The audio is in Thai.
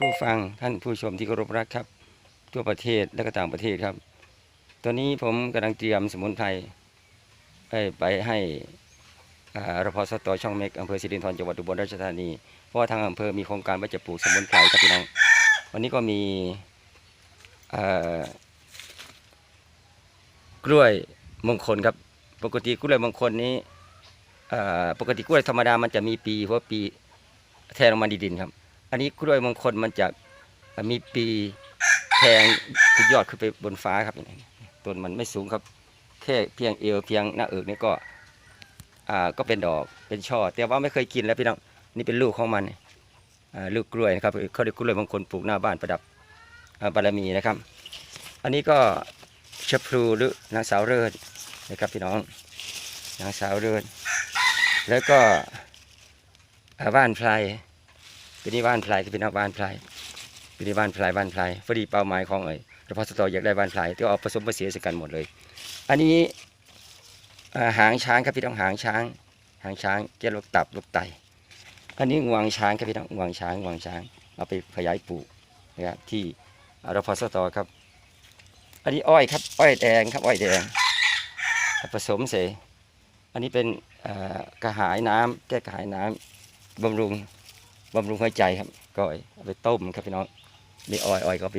ผู้ฟังท่านผู้ชมที่เคารพรักครับ ทั่วประเทศและก็ต่างประเทศครับ ตอนนี้ผมกำลังเตรียมสมุนไพรไปให้อารพสตช่องเม็กอำเภอสิรินธรจังหวัดอุบลราชธานี เพราะว่าทางอำเภอมีโครงการว่าจะปลูกสมุนไพรครับพี่น้องวันนี้ก็มีกล้วยมงคลครับปกติกล้วยมงคลนี้ปกติกล้วยธรรมดามันจะมีปีเพราะปีแทงลงมาดีดินครับ อันนี้กล้วยมงคลมันจะมีปีแทงคือยอดขึ้นไปบนฟ้าครับต้นมันไม่สูงครับ แค่เพียงเอวเพียงหน้าเอิกนี่ก็ อ่าก็เป็นดอกเป็นช่อ แต่ว่าไม่เคยกินแล้วพี่น้องนี่เป็นลูกของมันลูกกล้วยนะครับเขาเรียกกล้วยมงคลปลูกหน้าบ้านประดับบารมีนะครับ อันนี้ก็ชะพลูหรือนางสาวเริศนะครับพี่น้องนางสาวเริศแล้วก็อ่านไพรเป็นนี่ว่านไพรที่เป็นว่านไพรเป็นนี่ว่านไพรว่านไพรพอดีเป้าหมายของเอ๋ยรพสตออยากได้ว่านไพรที่เอาผสมผสานสกันหมดเลย อันนี้หางช้างครับพี่น้องหางช้าง หางช้างเจ้ลูกตับลูกไตอันนี้งวงช้างครับพี่น้องงวงช้างงวงช้าง เอาไปขยายปลูกนะครับที่รพสตครับ อันนี้อ้อยครับอ้อยแดงครับอ้อยแดงผสมเสอันนี้เป็นกระหายน้ำแก้กระหายน้ำบำรุง บำรุงหัวใจครับก็เอาไปต้มครับพี่น้องนี่อ้อยอ้อยก็ไป